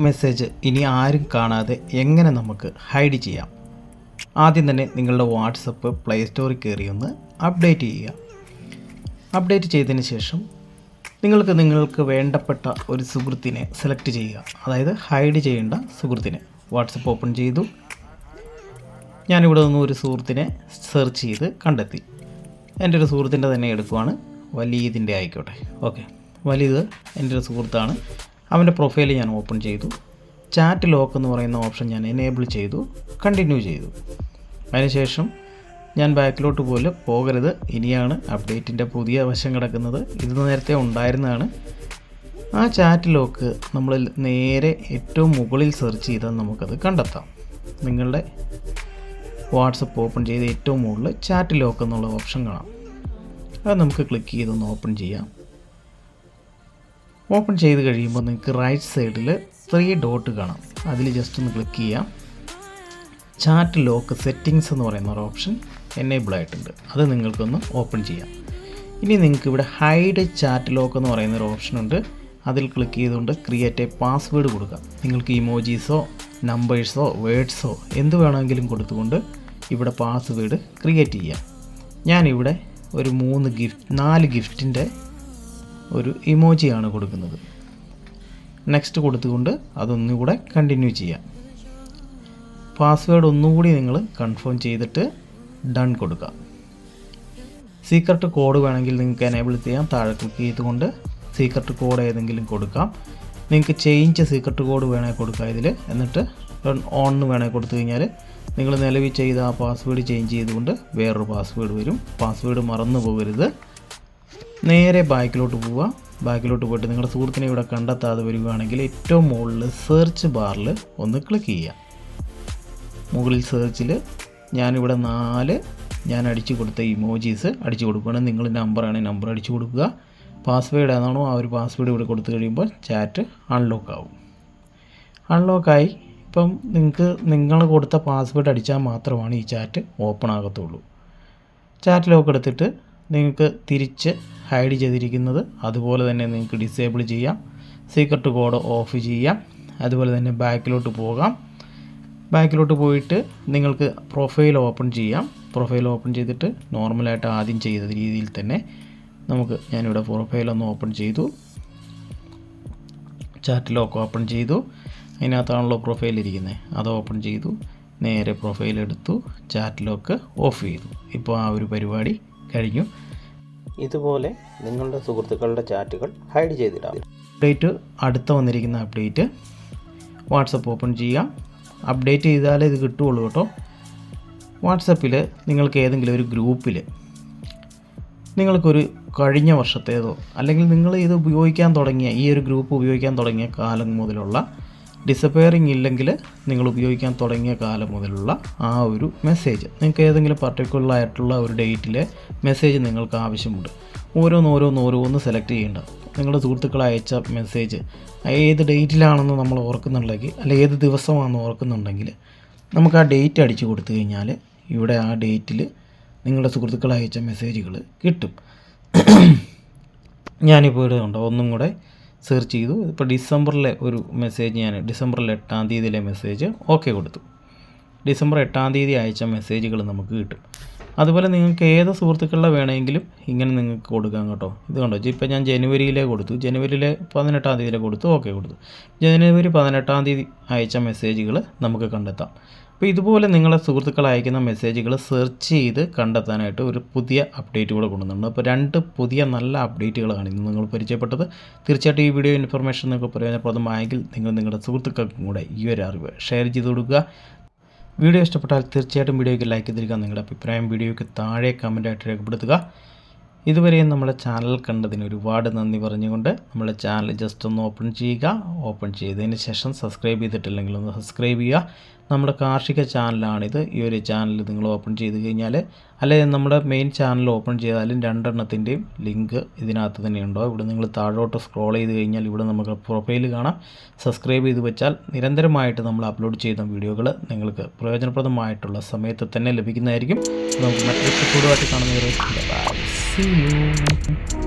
Message ഇനി ആരും കാണാതെ എങ്ങനെ നമുക്ക് ഹൈഡ് ചെയ്യാം? ആദ്യം തന്നെ നിങ്ങളുടെ വാട്സപ്പ് പ്ലേ സ്റ്റോറിൽ കയറി ഒന്ന് അപ്ഡേറ്റ് ചെയ്യുക. അപ്ഡേറ്റ് ചെയ്തതിന് ശേഷം നിങ്ങൾക്ക് നിങ്ങൾക്ക് വേണ്ടപ്പെട്ട ഒരു സുഹൃത്തിനെ സെലക്ട് ചെയ്യുക. അതായത് ഹൈഡ് ചെയ്യേണ്ട സുഹൃത്തിനെ വാട്സപ്പ് ഓപ്പൺ ചെയ്തു. ഞാനിവിടെ നിന്ന് ഒരു സുഹൃത്തിനെ സെർച്ച് ചെയ്ത് കണ്ടെത്തി. എന്റെ ഒരു സുഹൃത്തിന്റെ തന്നെ എടുക്കുവാണ്. വലിയതിന്റെ ആയിക്കോട്ടെ. ഓക്കെ വലിയത് എന്റെ ഒരു സുഹൃത്താണ്. അവന്റെ പ്രൊഫൈൽ ഞാൻ ഓപ്പൺ ചെയ്തു. ചാറ്റ് ലോക്ക് എന്ന് പറയുന്ന ഓപ്ഷൻ ഞാൻ എനേബിൾ ചെയ്തു. കണ്ടിന്യൂ ചെയ്തു. അതിനുശേഷം ഞാൻ ബാക്കിലോട്ട് പോലും പോകരുത്. ഇനിയാണ് അപ്ഡേറ്റിന്റെ പുതിയ വശം കിടക്കുന്നത്. ഇത് നേരത്തെ ഉണ്ടായിരുന്നതാണ്. ആ ചാറ്റ് ലോക്ക് നമ്മൾ നേരെ ഏറ്റവും മുകളിൽ സെർച്ച് ചെയ്താൽ നമുക്കത് കണ്ടെത്താം. നിങ്ങളുടെ വാട്സപ്പ് ഓപ്പൺ ചെയ്ത് ഏറ്റവും മുകളിൽ ചാറ്റ് ലോക്ക് എന്നുള്ള ഓപ്ഷൻ കാണാം. അത് നമുക്ക് ക്ലിക്ക് ചെയ്തൊന്ന് ഓപ്പൺ ചെയ്യാം. ഓപ്പൺ ചെയ്ത് കഴിയുമ്പോൾ നിങ്ങൾക്ക് റൈറ്റ് സൈഡിൽ ത്രീ ഡോട്ട് കാണാം. അതിൽ ജസ്റ്റ് ഒന്ന് ക്ലിക്ക് ചെയ്യാം. ചാറ്റ് ലോക്ക് സെറ്റിങ്സ് എന്ന് പറയുന്ന ഒരു ഓപ്ഷൻ എനേബിൾ ആയിട്ടുണ്ട്. അത് നിങ്ങൾക്കൊന്ന് ഓപ്പൺ ചെയ്യാം. ഇനി നിങ്ങൾക്ക് ഇവിടെ ഹൈഡ് ചാറ്റ് ലോക്ക് എന്ന് പറയുന്ന ഒരു ഓപ്ഷൻ ഉണ്ട്. അതിൽ ക്ലിക്ക് ചെയ്തുകൊണ്ട് ക്രിയേറ്റ് എ പാസ്വേഡ് കൊടുക്കാം. നിങ്ങൾക്ക് ഇമോജീസോ നമ്പേഴ്സോ വേഡ്സോ എന്ത് വേണമെങ്കിലും കൊടുത്തുകൊണ്ട് ഇവിടെ പാസ്വേഡ് ക്രിയേറ്റ് ചെയ്യാം. ഞാനിവിടെ ഒരു മൂന്ന് ഗിഫ്റ്റ് നാല് ഗിഫ്റ്റിന്റെ ഒരു ഇമോജിയാണ് കൊടുക്കുന്നത്. നെക്സ്റ്റ് കൊടുത്തുകൊണ്ട് അതൊന്നുകൂടെ കണ്ടിന്യൂ ചെയ്യാം. പാസ്വേഡ് ഒന്നുകൂടി നിങ്ങൾ കൺഫേം ചെയ്തിട്ട് ഡൺ കൊടുക്കുക സീക്രട്ട് കോഡ് വേണമെങ്കിൽ നിങ്ങൾക്ക് എനേബിൾ ചെയ്യാം. താഴെ ക്ലിക്ക് ചെയ്തുകൊണ്ട് സീക്രട്ട് കോഡ് ഏതെങ്കിലും കൊടുക്കാം. നിങ്ങൾക്ക് ചേഞ്ച് സീക്രട്ട് കോഡ് വേണമെങ്കിൽ കൊടുക്കാം ഇതിൽ എന്നിട്ട് ഓൺ വേണമെങ്കിൽ കൊടുത്തു കഴിഞ്ഞാൽ നിങ്ങൾ നിലവിൽ ചെയ്ത ആ പാസ്വേഡ് ചേഞ്ച് ചെയ്തുകൊണ്ട് വേറൊരു പാസ്വേഡ് വരും. പാസ്വേഡ് മറന്നു പോകരുത്. നേരെ ബാക്കിലോട്ട് പോവുക. ബാക്കിലോട്ട് പോയിട്ട് നിങ്ങളുടെ സുഹൃത്തിനെ ഇവിടെ കണ്ടെത്താതെ വരികയാണെങ്കിൽ ഏറ്റവും മുകളിൽ സെർച്ച് ബാറിൽ ഒന്ന് ക്ലിക്ക് ചെയ്യുക. മുകളിൽ സെർച്ചിൽ ഞാനിവിടെ നാല് ഞാൻ അടിച്ചു കൊടുത്ത ഇമോജീസ് അടിച്ചു കൊടുക്കുകയാണ്. നിങ്ങൾ നമ്പറാണ് നമ്പർ അടിച്ചു കൊടുക്കുക. പാസ്വേഡ് ഏതാണോ ആ ഒരു പാസ്വേഡ് ഇവിടെ കൊടുത്തു കഴിയുമ്പോൾ ചാറ്റ് അൺലോക്ക് ആവും. അൺലോക്കായി ഇപ്പം നിങ്ങൾക്ക് നിങ്ങൾ കൊടുത്ത പാസ്വേഡ് അടിച്ചാൽ മാത്രമാണ് ഈ ചാറ്റ് ഓപ്പൺ ആകത്തുള്ളൂ. ചാറ്റ് ലോക്ക് എടുത്തിട്ട് നിങ്ങൾക്ക് തിരിച്ച് ഹൈഡ് ചെയ്തിരിക്കുന്നത്. അതുപോലെ തന്നെ നിങ്ങൾക്ക് ഡിസേബിൾ ചെയ്യാം. സീക്രട്ട് കോഡ് ഓഫ് ചെയ്യാം. അതുപോലെ തന്നെ ബാക്കിലോട്ട് പോകാം. ബാക്കിലോട്ട് പോയിട്ട് നിങ്ങൾക്ക് പ്രൊഫൈൽ ഓപ്പൺ ചെയ്യാം. പ്രൊഫൈൽ ഓപ്പൺ ചെയ്തിട്ട് നോർമലായിട്ട് ആദ്യം ചെയ്ത രീതിയിൽ തന്നെ നമുക്ക് ഞാനിവിടെ പ്രൊഫൈൽ ഒന്ന് ഓപ്പൺ ചെയ്തു. ചാറ്റ് ലോക്ക് ഓപ്പൺ ചെയ്തു. അതിനകത്താണല്ലോ പ്രൊഫൈൽ ഇരിക്കുന്നത് അത് ഓപ്പൺ ചെയ്തു. നേരെ പ്രൊഫൈൽ എടുത്തു. ചാറ്റ് ലോക്ക് ഓഫ് ചെയ്തു. ഇപ്പോൾ ആ ഒരു പരിപാടി കഴിഞ്ഞു. ഇതുപോലെ നിങ്ങളുടെ സുഹൃത്തുക്കളുടെ ചാറ്റുകൾ ഹൈഡ് ചെയ്തിടാം. അപ്ഡേറ്റ് അടുത്ത വന്നിരിക്കുന്ന അപ്ഡേറ്റ് വാട്സപ്പ് ഓപ്പൺ ചെയ്യാം. അപ്ഡേറ്റ് ചെയ്താലേ ഇത് കിട്ടുകയുള്ളൂ കേട്ടോ. വാട്സപ്പിൽ നിങ്ങൾക്ക് ഏതെങ്കിലും ഒരു ഗ്രൂപ്പിൽ നിങ്ങൾക്കൊരു കഴിഞ്ഞ വർഷത്തേതോ അല്ലെങ്കിൽ നിങ്ങൾ ഇത് ഉപയോഗിക്കാൻ തുടങ്ങിയ ഈ ഒരു ഗ്രൂപ്പ് ഉപയോഗിക്കാൻ തുടങ്ങിയ കാലം മുതലുള്ള ഡിസപ്പയറിങ് ഇല്ലെങ്കിൽ നിങ്ങൾ ഉപയോഗിക്കാൻ തുടങ്ങിയ കാലം മുതലുള്ള ആ ഒരു മെസ്സേജ് നിങ്ങൾക്ക് ഏതെങ്കിലും പർട്ടിക്കുലർ ആയിട്ടുള്ള ഒരു ഡേറ്റിലെ മെസ്സേജ് നിങ്ങൾക്ക് ആവശ്യമുണ്ട്. ഓരോന്ന് ഓരോന്ന് ഓരോന്ന് സെലക്ട് ചെയ്യേണ്ട. നിങ്ങളുടെ സുഹൃത്തുക്കൾ അയച്ച മെസ്സേജ് ഏത് ഡേറ്റിലാണെന്ന് നമ്മൾ ഓർക്കുന്നുണ്ടെങ്കിൽ അല്ലെ ഏത് ദിവസമാണെന്ന് ഓർക്കുന്നുണ്ടെങ്കിൽ നമുക്ക് ആ ഡേറ്റ് അടിച്ചു കൊടുത്തു കഴിഞ്ഞാൽ ഇവിടെ ആ ഡേറ്റിൽ നിങ്ങളുടെ സുഹൃത്തുക്കൾ അയച്ച മെസ്സേജുകൾ കിട്ടും. ഞാനിപ്പോൾ ഇവിടെ ഉണ്ടോ ഒന്നും കൂടെ സെർച്ച് ചെയ്തു. ഇപ്പോൾ ഡിസംബറിലെ ഒരു മെസ്സേജ് ഞാൻ ഡിസംബറിൽ എട്ടാം തീയതിയിലെ മെസ്സേജ് ഓക്കെ കൊടുത്തു. ഡിസംബർ എട്ടാം തീയതി അയച്ച മെസ്സേജുകൾ നമുക്ക് കിട്ടും. അതുപോലെ നിങ്ങൾക്ക് ഏത് സുഹൃത്തുക്കളുടെ വേണമെങ്കിലും ഇങ്ങനെ നിങ്ങൾക്ക് കൊടുക്കാം കേട്ടോ. ഇത് കണ്ടോ? ഇപ്പം ഞാൻ ജനുവരിയിലെ കൊടുത്തു. ജനുവരിയിലെ പതിനെട്ടാം തീയതിയിലെ കൊടുത്തു. ഓക്കെ കൊടുത്തു. ജനുവരി പതിനെട്ടാം തീയതി അയച്ച മെസ്സേജുകൾ നമുക്ക് കണ്ടെത്താം. അപ്പോൾ ഇതുപോലെ നിങ്ങളെ സുഹൃത്തുക്കൾ അയക്കുന്ന മെസ്സേജുകൾ സെർച്ച് ചെയ്ത് കണ്ടെത്താനായിട്ട് ഒരു പുതിയ അപ്ഡേറ്റ് കൂടെ കൊണ്ടുവന്നിട്ടുണ്ട്. അപ്പോൾ രണ്ട് പുതിയ നല്ല അപ്ഡേറ്റുകളാണ് ഇന്ന് നിങ്ങൾ പരിചയപ്പെട്ടത്. തീർച്ചയായിട്ടും ഈ വീഡിയോ ഇൻഫർമേഷൻ നിങ്ങൾക്ക് പ്രയോജനപ്രദമായെങ്കിൽ നിങ്ങൾ നിങ്ങളുടെ സുഹൃത്തുക്കൾക്കും കൂടെ ഈ ഒരു അറിവ് ഷെയർ ചെയ്ത് കൊടുക്കുക. വീഡിയോ ഇഷ്ടപ്പെട്ടാൽ തീർച്ചയായിട്ടും വീഡിയോയ്ക്ക് ലൈക്ക് ചെയ്തിരിക്കുക. നിങ്ങളുടെ അഭിപ്രായം വീഡിയോയ്ക്ക് താഴെ കമന്റായിട്ട് രേഖപ്പെടുത്തുക. ഇതുവരെയും നമ്മുടെ ചാനൽ കണ്ടതിന് ഒരുപാട് നന്ദി പറഞ്ഞുകൊണ്ട് നമ്മുടെ ചാനൽ ജസ്റ്റ് ഒന്ന് ഓപ്പൺ ചെയ്യുക. ഓപ്പൺ ചെയ്തതിന് ശേഷം സബ്സ്ക്രൈബ് ചെയ്തിട്ടില്ലെങ്കിൽ ഒന്ന് സബ്സ്ക്രൈബ് ചെയ്യുക. നമ്മുടെ കാർഷിക ചാനലാണിത്. ഈ ഒരു ചാനൽ നിങ്ങൾ ഓപ്പൺ ചെയ്ത് കഴിഞ്ഞാൽ അല്ലെങ്കിൽ നമ്മുടെ മെയിൻ ചാനൽ ഓപ്പൺ ചെയ്താലും രണ്ടെണ്ണത്തിന്റെയും ലിങ്ക് ഇതിനകത്ത് തന്നെ ഉണ്ടോ. ഇവിടെ നിങ്ങൾ താഴോട്ട് സ്ക്രോൾ ചെയ്ത് കഴിഞ്ഞാൽ ഇവിടെ നമുക്ക് പ്രൊഫൈൽ കാണാം. സബ്സ്ക്രൈബ് ചെയ്ത് വെച്ചാൽ നിരന്തരമായിട്ട് നമ്മൾ അപ്ലോഡ് ചെയ്യുന്ന വീഡിയോകൾ നിങ്ങൾക്ക് പ്രയോജനപ്രദമായിട്ടുള്ള സമയത്ത് തന്നെ ലഭിക്കുന്നതായിരിക്കും. നമുക്ക് മറ്റൊരു എപ്പിസോഡുമായിട്ട് കാണുന്നവരെ see you.